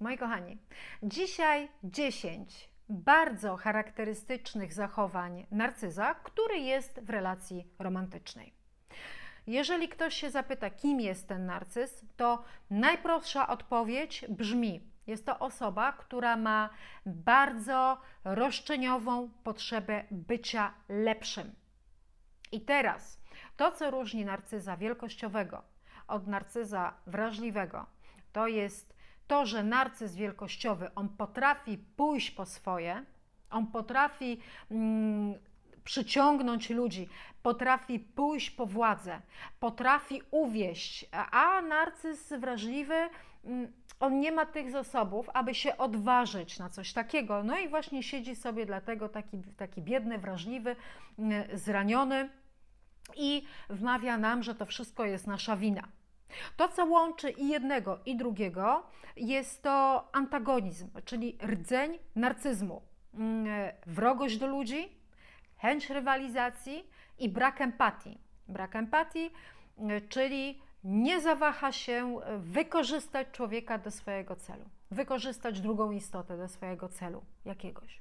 Moi kochani, dzisiaj 10 bardzo charakterystycznych zachowań narcyza, który jest w relacji romantycznej. Jeżeli ktoś się zapyta, kim jest ten narcyz, to najprostsza odpowiedź brzmi: jest to osoba, która ma bardzo roszczeniową potrzebę bycia lepszym. I teraz to, co różni narcyza wielkościowego od narcyza wrażliwego, to jest to, że narcyz wielkościowy, on potrafi pójść po swoje, on potrafi mm, przyciągnąć ludzi, potrafi pójść po władzę, potrafi uwieść, a narcyz wrażliwy, mm, on nie ma tych zasobów, aby się odważyć na coś takiego. No i właśnie siedzi sobie dlatego taki, taki biedny, wrażliwy, mm, zraniony i wmawia nam, że to wszystko jest nasza wina. To, co łączy i jednego, i drugiego, jest to antagonizm, czyli rdzeń narcyzmu, mm, wrogość do ludzi, chęć rywalizacji i brak empatii. Brak empatii, mm, czyli nie zawaha się wykorzystać człowieka do swojego celu, wykorzystać drugą istotę do swojego celu jakiegoś.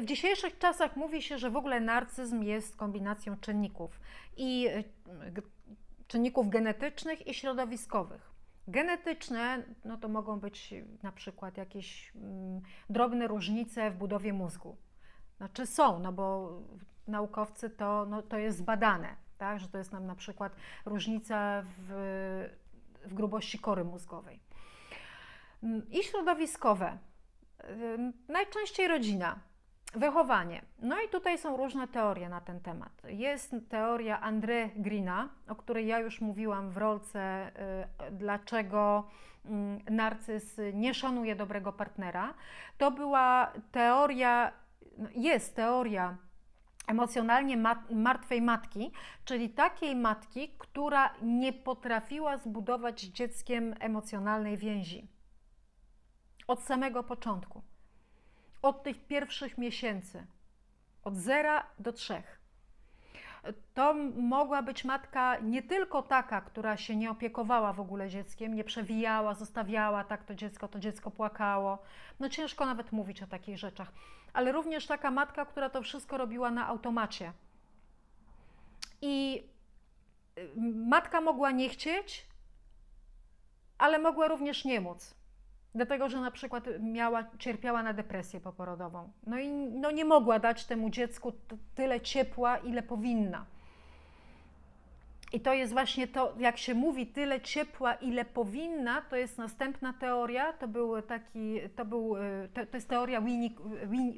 W dzisiejszych czasach mówi się, że w ogóle narcyzm jest kombinacją czynników i czynników genetycznych i środowiskowych. Genetyczne no to mogą być na przykład jakieś mm, drobne różnice w budowie mózgu. Znaczy są, no bo naukowcy to, no, to jest zbadane, tak? że to jest nam na przykład różnica w, w grubości kory mózgowej. I środowiskowe. Najczęściej rodzina. Wychowanie. No i tutaj są różne teorie na ten temat. Jest teoria André Grina, o której ja już mówiłam w rolce, y, dlaczego mm, narcyz nie szanuje dobrego partnera. To była teoria, no, jest teoria emocjonalnie martwej matki, czyli takiej matki, która nie potrafiła zbudować z dzieckiem emocjonalnej więzi od samego początku od tych pierwszych miesięcy, od zera do trzech. To mogła być matka nie tylko taka, która się nie opiekowała w ogóle dzieckiem, nie przewijała, zostawiała tak to dziecko, to dziecko płakało. No ciężko nawet mówić o takich rzeczach, ale również taka matka, która to wszystko robiła na automacie. I y, matka mogła nie chcieć, ale mogła również nie móc. Dlatego, że na przykład miała, cierpiała na depresję poporodową. No i no nie mogła dać temu dziecku tyle ciepła, ile powinna. I to jest właśnie to, jak się mówi, tyle ciepła, ile powinna, to jest następna teoria. To był taki, to, był, e, to, to jest teoria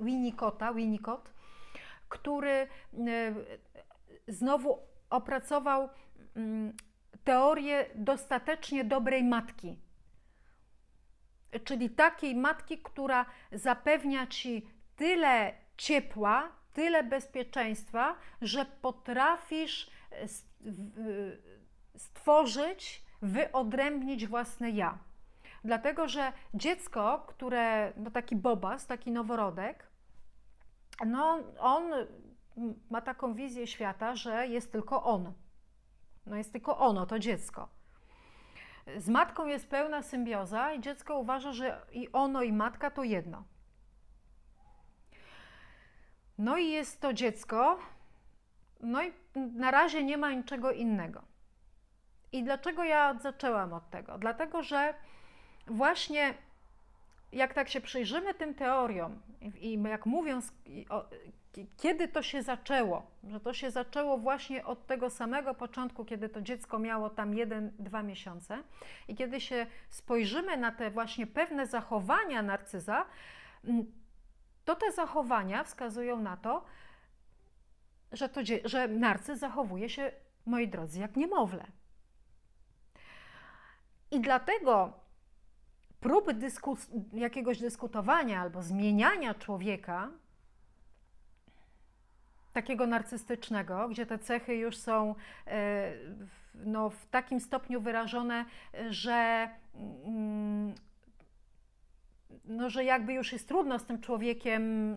Winnicotta, Winnicott, który e, znowu opracował mm, teorię dostatecznie dobrej matki czyli takiej matki, która zapewnia ci tyle ciepła, tyle bezpieczeństwa, że potrafisz e, stworzyć, wyodrębnić własne ja. Dlatego, że dziecko, które, no taki bobas, taki noworodek, no on ma taką wizję świata, że jest tylko on. No jest tylko ono, to dziecko. Z matką jest pełna symbioza i dziecko uważa, że i ono, i matka to jedno. No i jest to dziecko, no i na razie nie ma niczego innego. I dlaczego ja zaczęłam od tego? Dlatego, że właśnie jak tak się przyjrzymy tym teoriom i jak mówią, kiedy to się zaczęło, że to się zaczęło właśnie od tego samego początku, kiedy to dziecko miało tam jeden, dwa miesiące i kiedy się spojrzymy na te właśnie pewne zachowania narcyza, to te zachowania wskazują na to, że, to, że narcyz zachowuje się, moi drodzy, jak niemowlę. I dlatego próby dyskus jakiegoś dyskutowania albo zmieniania człowieka takiego narcystycznego, gdzie te cechy już są e, no, w takim stopniu wyrażone, że, mm, no, że jakby już jest trudno z tym człowiekiem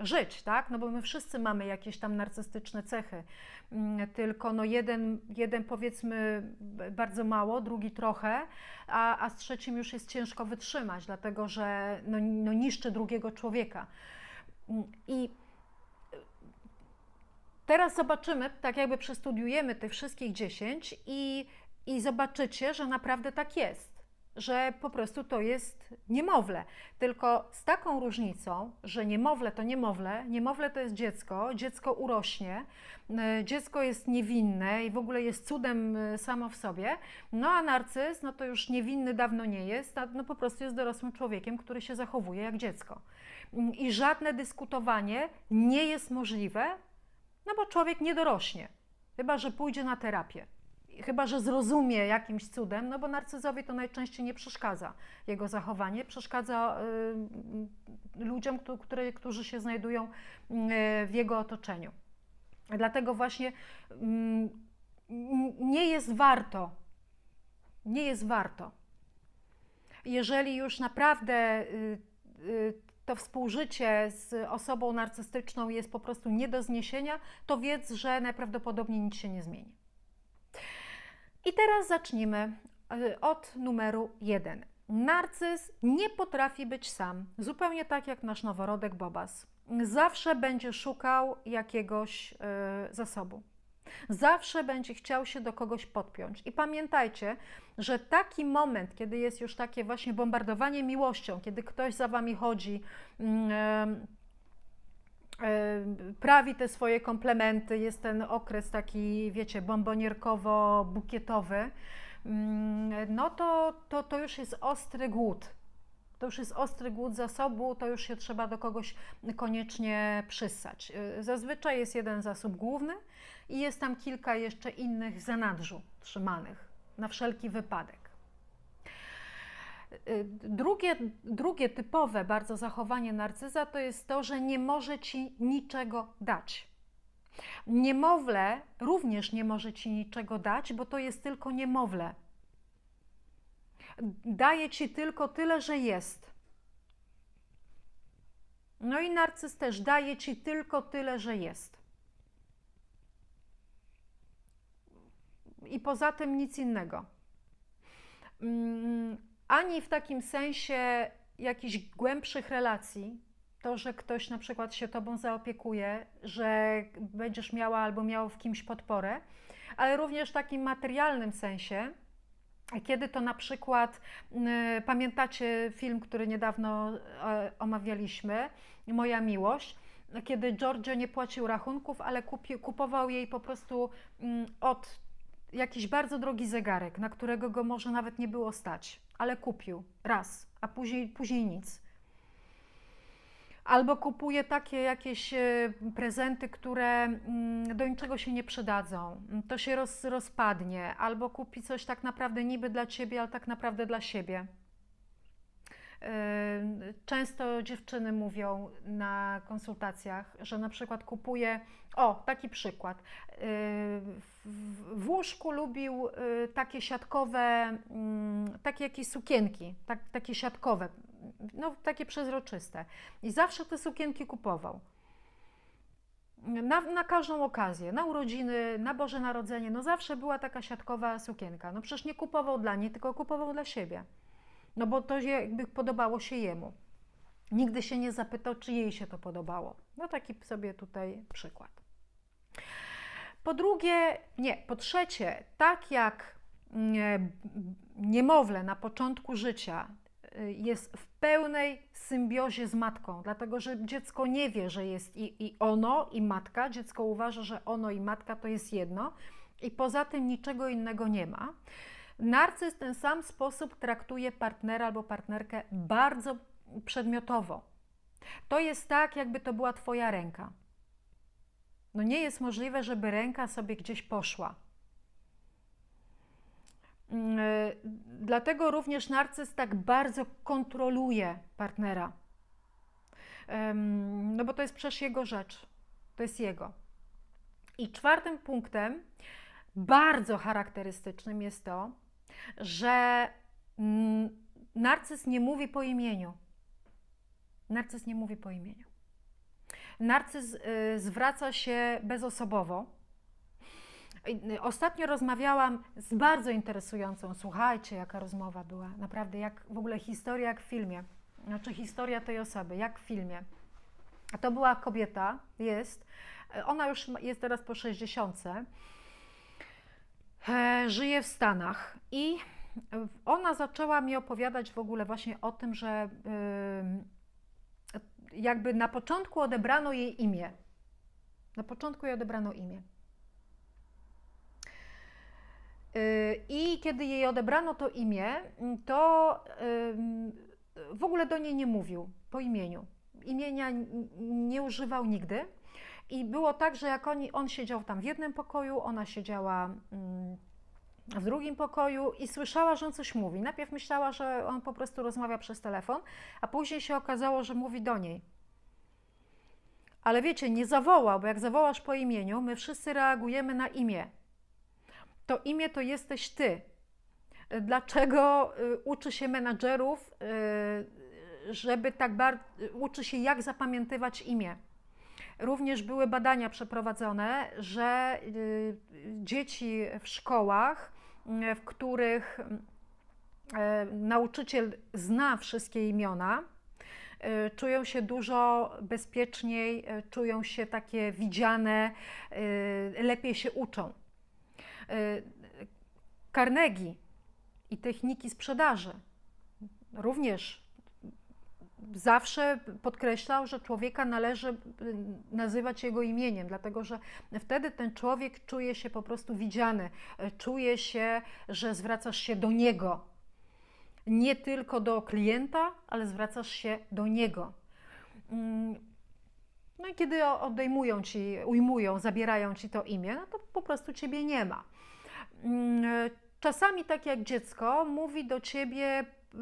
żyć, tak? No bo my wszyscy mamy jakieś tam narcystyczne cechy, Mm, tylko no jeden, jeden powiedzmy bardzo mało, drugi trochę, a, a z trzecim już jest ciężko wytrzymać, dlatego że no, no niszczy drugiego człowieka. Mm, I teraz zobaczymy, tak jakby przestudiujemy tych wszystkich 10 i, i zobaczycie, że naprawdę tak jest. Że po prostu to jest niemowlę. Tylko z taką różnicą, że niemowlę to niemowlę, niemowlę to jest dziecko, dziecko urośnie, e, dziecko jest niewinne i w ogóle jest cudem e, samo w sobie, no a narcyz, no to już niewinny dawno nie jest, no po prostu jest dorosłym człowiekiem, który się zachowuje jak dziecko. I żadne dyskutowanie nie jest możliwe, no bo człowiek nie dorośnie, chyba że pójdzie na terapię. Chyba, że zrozumie jakimś cudem, no bo narcyzowi to najczęściej nie przeszkadza jego zachowanie, przeszkadza y, ludziom, któ- które, którzy się znajdują y, w jego otoczeniu. Dlatego właśnie mm, nie jest warto, nie jest warto. Jeżeli już naprawdę y, y, to współżycie z osobą narcystyczną jest po prostu nie do zniesienia, to wiedz, że najprawdopodobniej nic się nie zmieni. Teraz zacznijmy y, od numeru jeden. Narcyz nie potrafi być sam, zupełnie tak jak nasz noworodek Bobas. Zawsze będzie szukał jakiegoś y, zasobu. Zawsze będzie chciał się do kogoś podpiąć. I pamiętajcie, że taki moment, kiedy jest już takie właśnie bombardowanie miłością, kiedy ktoś za wami chodzi, em, prawi te swoje komplementy, jest ten okres taki, wiecie, bombonierkowo-bukietowy, mm, no to, to, to już jest ostry głód. To już jest ostry głód zasobu, to już się trzeba do kogoś koniecznie przyssać. Y, Zazwyczaj jest jeden zasób główny i jest tam kilka jeszcze innych zanadrzu trzymanych na wszelki wypadek. Y, Drugie, drugie typowe bardzo zachowanie narcyza to jest to, że nie może ci niczego dać. Niemowlę również nie może ci niczego dać, bo to jest tylko niemowlę. Daje ci tylko tyle, że jest. No i narcyz też daje ci tylko tyle, że jest. I poza tym nic innego. Mm, Ani w takim sensie jakichś głębszych relacji, to, że ktoś na przykład się tobą zaopiekuje, że będziesz miała albo miał w kimś podporę, ale również w takim materialnym sensie, kiedy to na przykład, y, pamiętacie film, który niedawno e, omawialiśmy, Moja miłość, kiedy Giorgio nie płacił rachunków, ale kupi, kupował jej po prostu mm, od jakiś bardzo drogi zegarek, na którego go może nawet nie było stać, ale kupił raz, a później, później nic. Albo kupuje takie jakieś e, prezenty, które mm, do niczego się nie przydadzą, to się roz, rozpadnie, albo kupi coś tak naprawdę niby dla ciebie, ale tak naprawdę dla siebie. Często dziewczyny mówią na konsultacjach, że na przykład kupuje, o taki przykład, w, łóżku lubił e, takie siatkowe, mm, takie jakieś sukienki, tak, takie siatkowe, no takie przezroczyste. I zawsze te sukienki kupował. Na, na każdą okazję, na urodziny, na Boże Narodzenie, no zawsze była taka siatkowa sukienka. No przecież nie kupował dla niej, tylko kupował dla siebie. No bo to jakby podobało się jemu. Nigdy się nie zapytał, czy jej się to podobało. No taki sobie tutaj przykład. Po drugie, nie, po trzecie, tak jak mm, niemowlę na początku życia y, jest w pełnej symbiozie z matką, dlatego że dziecko nie wie, że jest i, i ono, i matka. Dziecko uważa, że ono i matka to jest jedno, i poza tym niczego innego nie ma. Narcyz w ten sam sposób traktuje partnera albo partnerkę bardzo przedmiotowo. To jest tak, jakby to była Twoja ręka. No nie jest możliwe, żeby ręka sobie gdzieś poszła. Mm, y, Dlatego również narcyz tak bardzo kontroluje partnera. No bo to jest przecież jego rzecz. To jest jego. I czwartym punktem, bardzo charakterystycznym jest to, że mm, narcyz nie mówi po imieniu. Narcyz nie mówi po imieniu. narcyz y, zwraca się bezosobowo. Y, Ostatnio rozmawiałam z bardzo interesującą, słuchajcie, jaka rozmowa była, naprawdę, jak w ogóle historia jak w filmie, znaczy historia tej osoby, jak w filmie. To była kobieta, jest, ona już jest teraz po 60. E, żyje w Stanach i ona zaczęła mi opowiadać w ogóle właśnie o tym, że jakby na początku odebrano jej imię. Na początku jej odebrano imię. Y, I kiedy jej odebrano to imię, to w ogóle do niej nie mówił po imieniu. Imienia nie używał nigdy. I było tak, że jak oni, on siedział tam w jednym pokoju, ona siedziała mm, w drugim pokoju i słyszała, że on coś mówi. Najpierw myślała, że on po prostu rozmawia przez telefon, a później się okazało, że mówi do niej. Ale wiecie, nie zawołał, bo jak zawołasz po imieniu, my wszyscy reagujemy na imię. To imię to jesteś ty. Dlaczego y, uczy się menadżerów, y, żeby tak bardzo, uczy się jak zapamiętywać imię? Również były badania przeprowadzone, że y, dzieci w szkołach, y, w których y, nauczyciel zna wszystkie imiona, czują się dużo bezpieczniej, czują się takie widziane, lepiej się uczą. Carnegie i techniki sprzedaży również zawsze podkreślał, że człowieka należy y, nazywać jego imieniem, dlatego że wtedy ten człowiek czuje się po prostu widziany, y, czuje się, że zwracasz się do niego. Nie tylko do klienta, ale zwracasz się do niego. Mm, No i kiedy odejmują ci, ujmują, zabierają ci to imię, no to po prostu ciebie nie ma. Mm, Czasami tak jak dziecko mówi do ciebie y,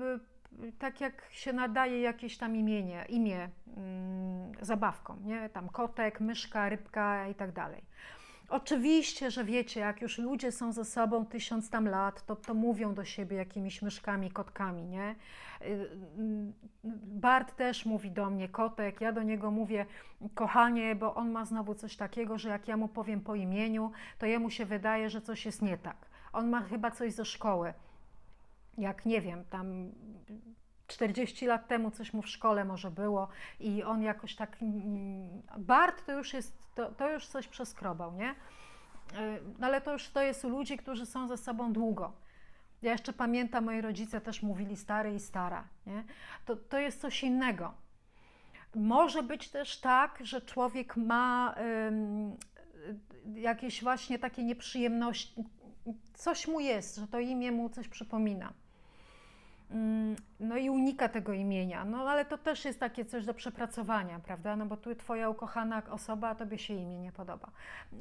tak jak się nadaje jakieś tam imienie, imię mm, zabawką, nie? Tam kotek, myszka, rybka i tak dalej. Oczywiście, że wiecie, jak już ludzie są ze sobą tysiąc tam lat, to, to mówią do siebie jakimiś myszkami, kotkami, nie? Y, y, Bart też mówi do mnie kotek, ja do niego mówię kochanie, bo on ma znowu coś takiego, że jak ja mu powiem po imieniu, to jemu się wydaje, że coś jest nie tak. On ma chyba coś ze szkoły jak nie wiem, tam 40 lat temu coś mu w szkole może było i on jakoś tak. mm, Bart to już jest, to, to już coś przeskrobał, nie? Y, No ale to już to jest u ludzi, którzy są ze sobą długo. Ja jeszcze pamiętam, moi rodzice też mówili stary i stara, nie? To, to jest coś innego. Może być też tak, że człowiek ma ym, jakieś właśnie takie nieprzyjemności, coś mu jest, że to imię mu coś przypomina. Mm, No i unika tego imienia. No ale to też jest takie coś do przepracowania, prawda? No bo tu twoja ukochana osoba, a tobie się imię nie podoba.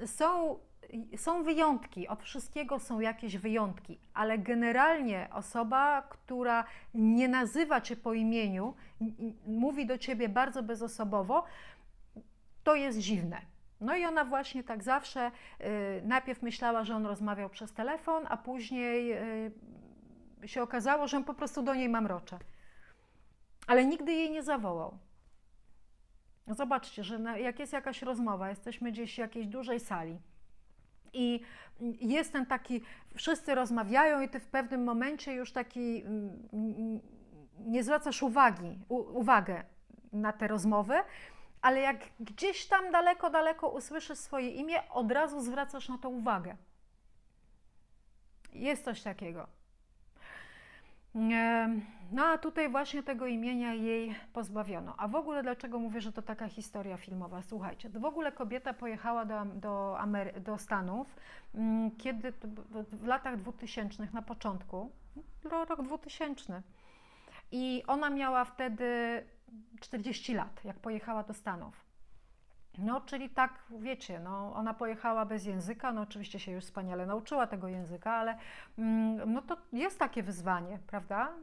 Są, są wyjątki, od wszystkiego są jakieś wyjątki, ale generalnie osoba, która nie nazywa cię po imieniu, mówi do ciebie bardzo bezosobowo, to jest dziwne. No i ona właśnie tak zawsze y, najpierw myślała, że on rozmawiał przez telefon, a później y, się okazało, że po prostu do niej mamrocze. Ale nigdy jej nie zawołał. Zobaczcie, że jak jest jakaś rozmowa, jesteśmy gdzieś w jakiejś dużej sali i jest ten taki, wszyscy rozmawiają i ty w pewnym momencie już taki mm, nie zwracasz uwagi, u, uwagę na te rozmowy, ale jak gdzieś tam daleko, daleko usłyszysz swoje imię, od razu zwracasz na to uwagę. Jest coś takiego. No a tutaj właśnie tego imienia jej pozbawiono. A w ogóle dlaczego mówię, że to taka historia filmowa? Słuchajcie, w ogóle kobieta pojechała do, do, Amery- do Stanów, mm, kiedy w latach 2000, na początku, ro- rok 2000. I ona miała wtedy 40 lat, jak pojechała do Stanów. No, czyli tak, wiecie, no, ona pojechała bez języka, no oczywiście się już wspaniale nauczyła tego języka, ale mm, no to jest takie wyzwanie, prawda?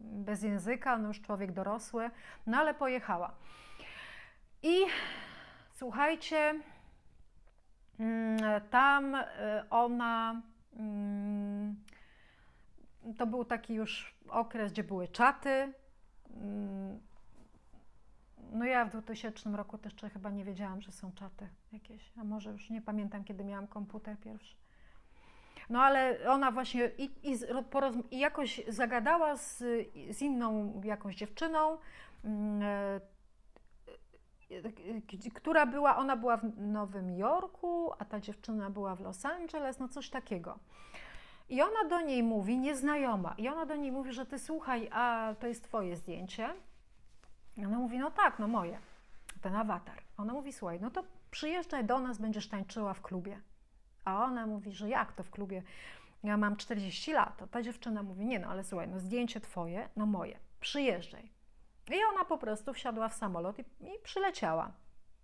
Bez języka, no już człowiek dorosły, no ale pojechała. I słuchajcie, mm, tam y, ona, mm, to był taki już okres, gdzie były czaty, no ja w 2000 roku też chyba nie wiedziałam, że są czaty jakieś, a może już nie pamiętam, kiedy miałam komputer pierwszy. No ale ona właśnie i, i, i jakoś zagadała z, z inną jakąś dziewczyną, e, która była, ona była w Nowym Jorku, a ta dziewczyna była w Los Angeles, no coś takiego. I ona do niej mówi, nieznajoma, i ona do niej mówi, że ty słuchaj, a to jest twoje zdjęcie. Ona mówi, no tak, no moje, ten awatar. Ona mówi, słuchaj, no to przyjeżdżaj do nas, będziesz tańczyła w klubie. A ona mówi, że jak to w klubie? Ja mam 40 lat. A ta dziewczyna mówi, nie no, ale słuchaj, no zdjęcie twoje, no moje, przyjeżdżaj. I ona po prostu wsiadła w samolot i, i przyleciała.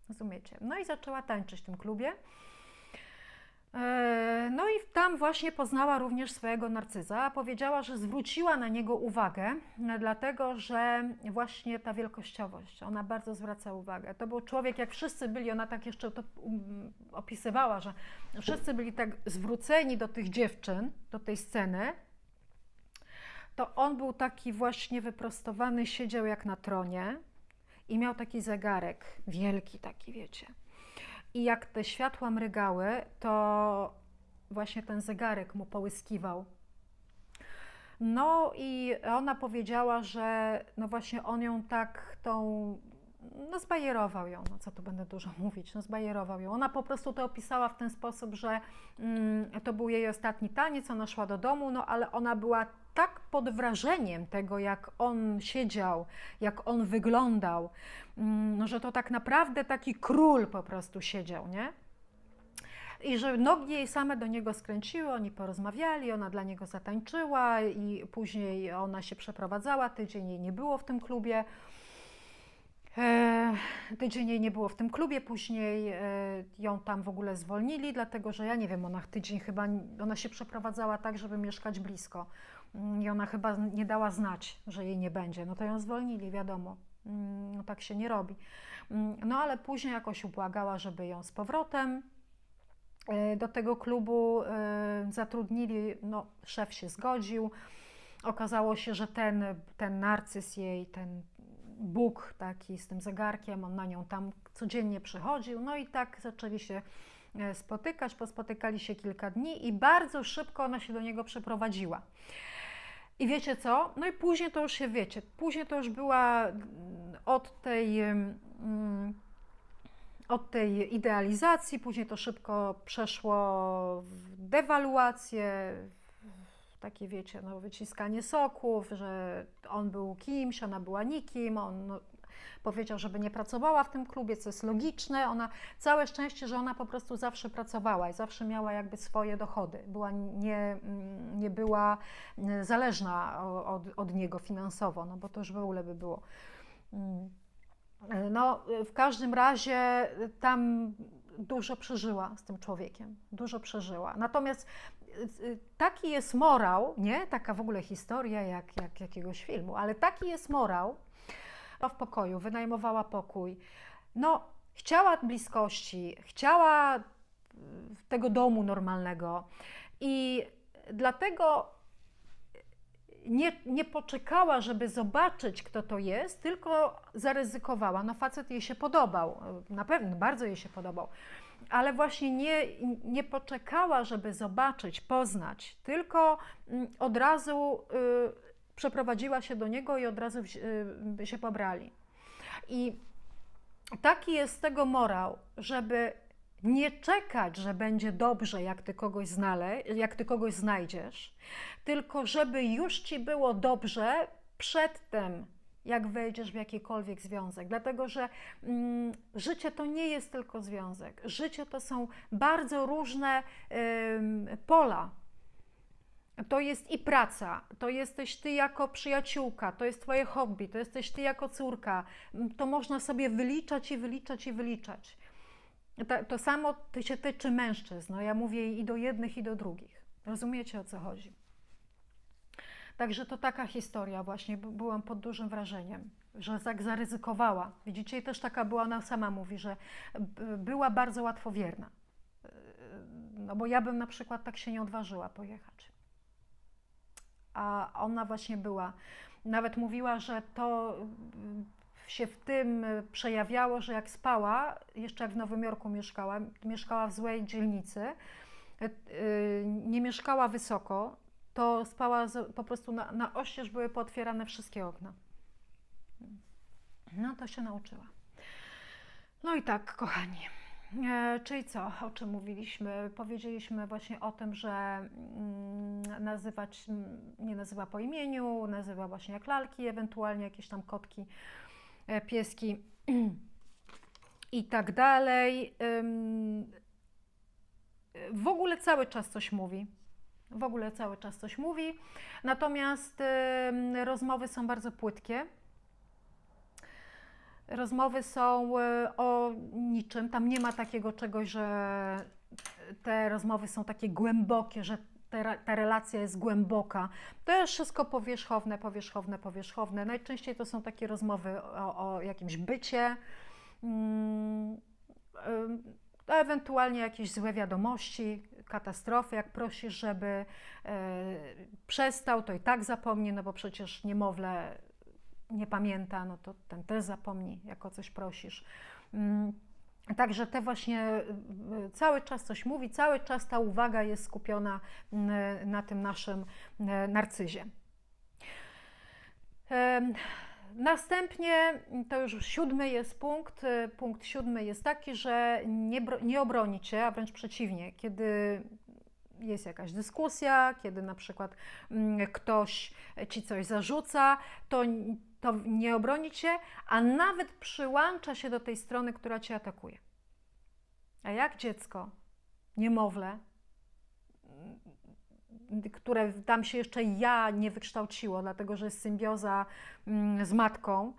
Rozumiecie? No i zaczęła tańczyć w tym klubie. E, No i tam właśnie poznała również swojego narcyza. Powiedziała, że zwróciła na niego uwagę, e, dlatego że właśnie ta wielkościowość, ona bardzo zwraca uwagę. To był człowiek, jak wszyscy byli, ona tak jeszcze to um, opisywała, że wszyscy byli tak zwróceni do tych dziewczyn, do tej sceny, to on był taki właśnie wyprostowany, siedział jak na tronie i miał taki zegarek, wielki taki, wiecie. I jak te światła mrygały, to właśnie ten zegarek mu połyskiwał. No i ona powiedziała, że no właśnie on ją tak tą, no zbajerował ją, no co tu będę dużo mówić, no zbajerował ją. Ona po prostu to opisała w ten sposób, że mm, to był jej ostatni taniec, ona szła do domu, no ale ona była tak pod wrażeniem tego, jak on siedział, jak on wyglądał, mm, no, że to tak naprawdę taki król po prostu siedział, nie? I że nogi jej same do niego skręciły, oni porozmawiali, ona dla niego zatańczyła i później ona się przeprowadzała, tydzień jej nie było w tym klubie. E, tydzień jej nie było w tym klubie, później e, ją tam w ogóle zwolnili, dlatego że ja nie wiem, ona tydzień chyba, ona się przeprowadzała tak, żeby mieszkać blisko. Mm, I ona chyba nie dała znać, że jej nie będzie. No to ją zwolnili, wiadomo. No tak się nie robi. Mm, No ale później jakoś ubłagała, żeby ją z powrotem e, do tego klubu e, zatrudnili. No, szef się zgodził. Okazało się, że ten, ten narcyz jej, ten Bóg taki z tym zegarkiem, on na nią tam codziennie przychodził. No i tak zaczęli się e, spotykać, pospotykali się kilka dni i bardzo szybko ona się do niego przeprowadziła. I wiecie co? No i później to już się wiecie, później to już była mm, od tej, mm, od tej idealizacji, później to szybko przeszło w dewaluację, w takie wiecie, no wyciskanie soków, że on był kimś, ona była nikim, on no, powiedział, żeby nie pracowała w tym klubie, co jest logiczne. Ona, całe szczęście, że ona po prostu zawsze pracowała i zawsze miała jakby swoje dochody. Była nie, mm, nie była mm, zależna od, od niego finansowo, no bo to już w ogóle by było. Mm. No, w każdym razie tam dużo przeżyła z tym człowiekiem, dużo przeżyła. Natomiast y, taki jest morał, nie taka w ogóle historia jak, jak jakiegoś filmu, ale taki jest morał, w pokoju, wynajmowała pokój. No, chciała bliskości, chciała y, tego domu normalnego i dlatego nie, nie poczekała, żeby zobaczyć, kto to jest, tylko zaryzykowała. No, facet jej się podobał, na pewno bardzo jej się podobał, ale właśnie nie, nie poczekała, żeby zobaczyć, poznać, tylko mm, od razu y, przeprowadziła się do niego i od razu y, się pobrali. I taki jest tego morał, żeby nie czekać, że będzie dobrze, jak ty kogoś znale, jak ty kogoś znajdziesz, tylko żeby już ci było dobrze przedtem, jak wejdziesz w jakikolwiek związek. Dlatego, że mm, życie to nie jest tylko związek. Życie to są bardzo różne ym, pola. To jest i praca, to jesteś ty jako przyjaciółka, to jest twoje hobby, to jesteś ty jako córka. To można sobie wyliczać i wyliczać i wyliczać. To, to samo ty się tyczy mężczyzn. No ja mówię i do jednych, i do drugich. Rozumiecie o co chodzi? Także to taka historia właśnie, byłam pod dużym wrażeniem, że tak zaryzykowała. Widzicie, też taka była, ona sama mówi, że była bardzo łatwowierna. Yy, No bo ja bym na przykład tak się nie odważyła pojechać. A ona właśnie była, nawet mówiła, że to się w tym y, przejawiało, że jak spała, jeszcze jak w Nowym Jorku mieszkała, mieszkała w złej dzielnicy, y, nie mieszkała wysoko, to spała po prostu na, na oścież były pootwierane wszystkie okna. No to się nauczyła. No i tak, kochani. E, czyli co, o czym mówiliśmy? Powiedzieliśmy właśnie o tym, że mm, nazywać, mm, nie nazywa po imieniu, nazywa właśnie jak lalki, ewentualnie jakieś tam kotki, e, pieski i tak dalej. W ogóle cały czas coś mówi. W ogóle cały czas coś mówi. Natomiast rozmowy są bardzo płytkie. Rozmowy są y, o niczym. Tam nie ma takiego czegoś, że te rozmowy są takie głębokie, że ta relacja jest głęboka. To jest wszystko powierzchowne, powierzchowne, powierzchowne. Najczęściej to są takie rozmowy o, o jakimś bycie, mm, a ewentualnie jakieś złe wiadomości, katastrofy. Jak prosisz, żeby e, przestał, to i tak zapomni, no bo przecież niemowlę nie pamięta, no to ten też zapomni, jak o coś prosisz. Mm, Także te właśnie y, cały czas coś mówi, cały czas ta uwaga jest skupiona y, na tym naszym y, narcyzie. Następnie to już siódmy jest punkt. y, Punkt siódmy jest taki, że nie, nie obroni cię, a wręcz przeciwnie, kiedy jest jakaś dyskusja, kiedy na przykład mm, ktoś ci coś zarzuca, to, to nie obroni cię, a nawet przyłącza się do tej strony, która cię atakuje. A jak dziecko, niemowlę, mm, które tam się jeszcze ja nie wykształciło, dlatego że jest symbioza mm, z matką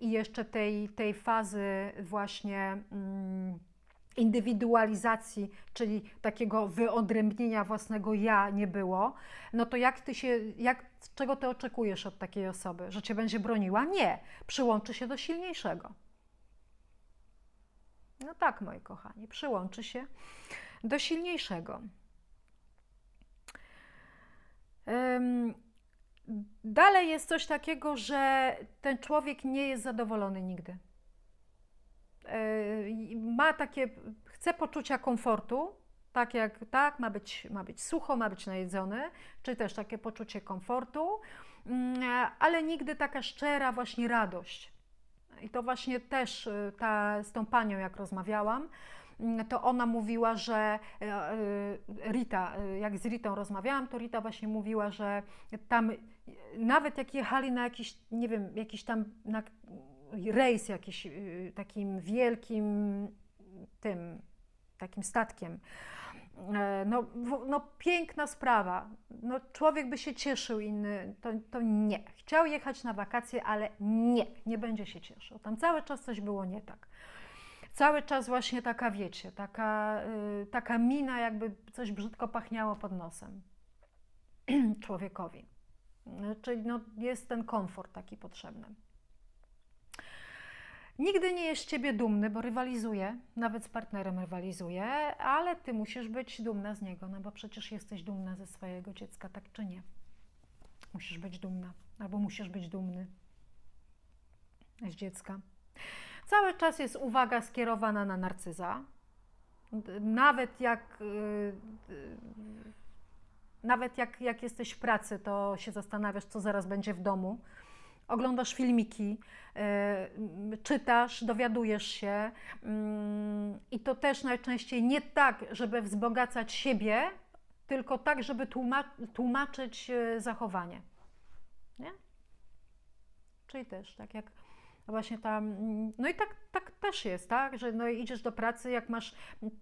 i jeszcze tej, tej fazy właśnie mm, indywidualizacji, czyli takiego wyodrębnienia własnego ja nie było, no to jak ty się, jak, czego ty oczekujesz od takiej osoby? Że cię będzie broniła? Nie. Przyłączy się do silniejszego. No tak, moi kochani, przyłączy się do silniejszego. Dalej jest coś takiego, że ten człowiek nie jest zadowolony nigdy. Ma takie, chce poczucia komfortu, tak jak tak, ma być, ma być sucho, ma być najedzony, czy też takie poczucie komfortu, mm, ale nigdy taka szczera właśnie radość. I to właśnie też y, ta, z tą panią, jak rozmawiałam, mm, to ona mówiła, że e, y, Rita, y, jak z Ritą rozmawiałam, to Rita właśnie mówiła, że tam nawet jak jechali na jakiś, nie wiem, jakiś tam na rejs jakiś y, takim wielkim tym, takim statkiem, E, no, no piękna sprawa. No, człowiek by się cieszył, inny to, to nie. Chciał jechać na wakacje, ale nie, nie będzie się cieszył. Tam cały czas coś było nie tak. Cały czas właśnie taka, wiecie, taka, y, taka mina, jakby coś brzydko pachniało pod nosem człowiekowi. Czyli no, jest ten komfort taki potrzebny. Nigdy nie jest z ciebie dumny, bo rywalizuje, nawet z partnerem rywalizuje, ale ty musisz być dumna z niego, no bo przecież jesteś dumna ze swojego dziecka, tak czy nie? Musisz być dumna, albo musisz być dumny z dziecka. Cały czas jest uwaga skierowana na narcyza. Nawet jak, yy, yy, nawet jak, jak jesteś w pracy, to się zastanawiasz, co zaraz będzie w domu oglądasz filmiki, y, czytasz, dowiadujesz się mm, i to też najczęściej nie tak, żeby wzbogacać siebie, tylko tak, żeby tłuma- tłumaczyć y, zachowanie. Nie? Czyli też tak jak właśnie tam, no i tak, tak też jest, tak, że no idziesz do pracy, jak masz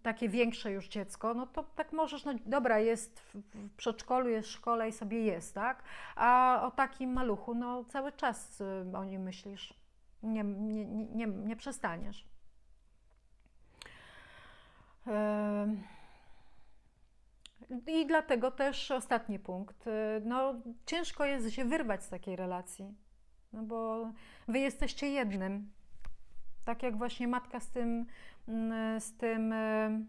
takie większe już dziecko, no to tak możesz, no dobra, jest w, przedszkolu, jest w szkole i sobie jest, tak, a o takim maluchu, no cały czas y, o nim myślisz, nie, nie, nie, nie, nie przestaniesz. I dlatego też ostatni punkt, y, no ciężko jest się wyrwać z takiej relacji, no bo wy jesteście jednym. Tak jak właśnie matka z tym, mm, z tym y,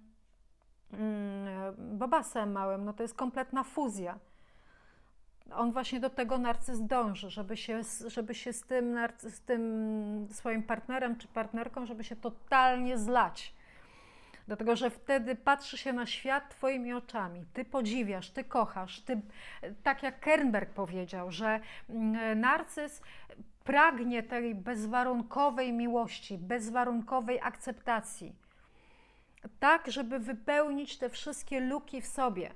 mm, babasem małym, no to jest kompletna fuzja. on właśnie do tego narcyz dąży, żeby się, żeby się z, tym, narcy- z tym swoim partnerem czy partnerką, żeby się totalnie zlać. Dlatego, że wtedy patrzy się na świat Twoimi oczami. Ty podziwiasz, ty kochasz. Ty, tak jak Kernberg powiedział, że mm, narcyz pragnie tej bezwarunkowej miłości, bezwarunkowej akceptacji. Tak, żeby wypełnić te wszystkie luki w sobie,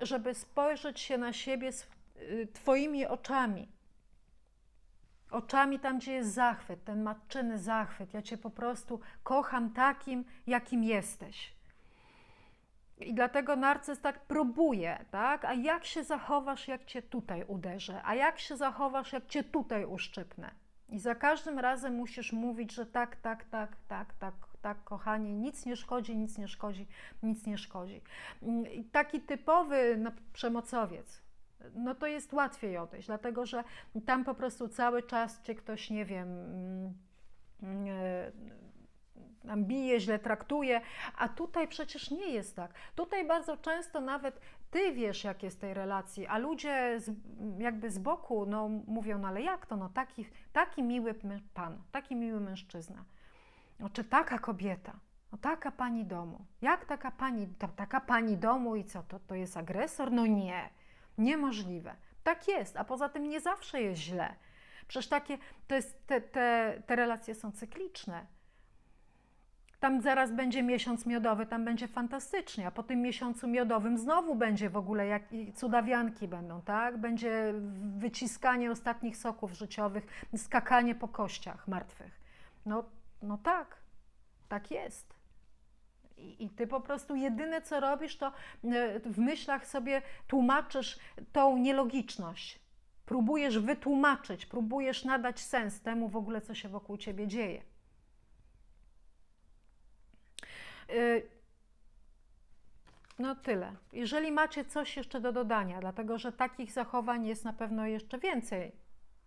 żeby spojrzeć się na siebie y, Twoimi oczami. Oczami tam, gdzie jest zachwyt, ten matczyny zachwyt. Ja Cię po prostu kocham takim, jakim jesteś. I dlatego narcyz tak próbuje, tak? A jak się zachowasz, jak cię tutaj uderzę? A jak się zachowasz, jak cię tutaj uszczypnę? I za każdym razem musisz mówić, że tak, tak, tak, tak, tak, tak, kochanie, nic nie szkodzi, nic nie szkodzi, nic nie szkodzi. I taki typowy no, przemocowiec, no to jest łatwiej odejść, dlatego że tam po prostu cały czas cię ktoś, nie wiem, mm, e, nam bije, źle traktuje, a tutaj przecież nie jest tak. Tutaj bardzo często nawet ty wiesz, jak jest tej relacji, a ludzie z, jakby z boku no, mówią, no ale jak to, no taki, taki miły pan, taki miły mężczyzna, no, czy taka kobieta, no taka pani domu, jak taka pani, ta, taka pani domu i co, to, to jest agresor? No nie, niemożliwe. Tak jest, a poza tym nie zawsze jest źle. Przecież takie, to jest, te, te, te relacje są cykliczne. Tam zaraz będzie miesiąc miodowy, tam będzie fantastycznie, a po tym miesiącu miodowym znowu będzie w ogóle jak cudawianki będą, tak? Będzie wyciskanie ostatnich soków życiowych, skakanie po kościach martwych. No, no tak, tak jest. I, I ty po prostu jedyne co robisz, to e, w myślach sobie tłumaczysz tą nielogiczność. Próbujesz wytłumaczyć, próbujesz nadać sens temu w ogóle, co się wokół ciebie dzieje. Y, No tyle. Jeżeli macie coś jeszcze do dodania, dlatego że takich zachowań jest na pewno jeszcze więcej,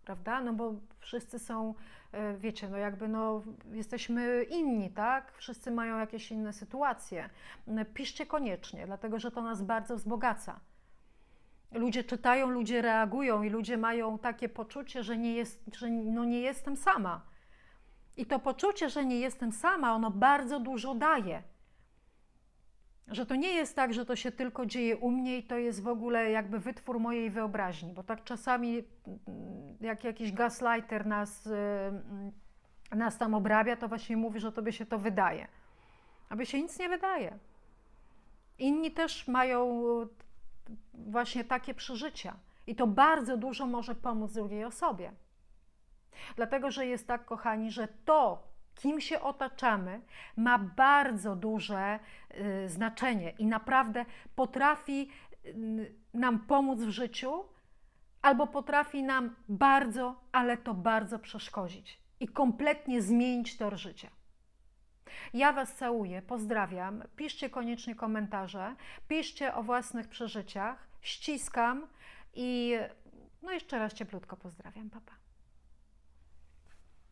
prawda? No bo wszyscy są, y, wiecie, no jakby no jesteśmy inni, tak? Wszyscy mają jakieś inne sytuacje. Y, Piszcie koniecznie, dlatego że to nas bardzo wzbogaca. Ludzie czytają, ludzie reagują i ludzie mają takie poczucie, że nie, jest, że no nie jestem sama. I to poczucie, że nie jestem sama, ono bardzo dużo daje. Że to nie jest tak, że to się tylko dzieje u mnie i to jest w ogóle jakby wytwór mojej wyobraźni, bo tak czasami mm, jak jakiś gaslighter nas, y, mm, nas tam obrabia, to właśnie mówi, że tobie się to wydaje. Aby się nic nie wydaje. Inni też mają y, właśnie takie przeżycia i to bardzo dużo może pomóc drugiej osobie. Dlatego, że jest tak, kochani, że to, kim się otaczamy, ma bardzo duże y, znaczenie i naprawdę potrafi y, nam pomóc w życiu, albo potrafi nam bardzo, ale to bardzo przeszkodzić i kompletnie zmienić tor życia. Ja Was całuję, pozdrawiam. Piszcie koniecznie komentarze, piszcie o własnych przeżyciach, ściskam i no jeszcze raz cieplutko pozdrawiam, papa.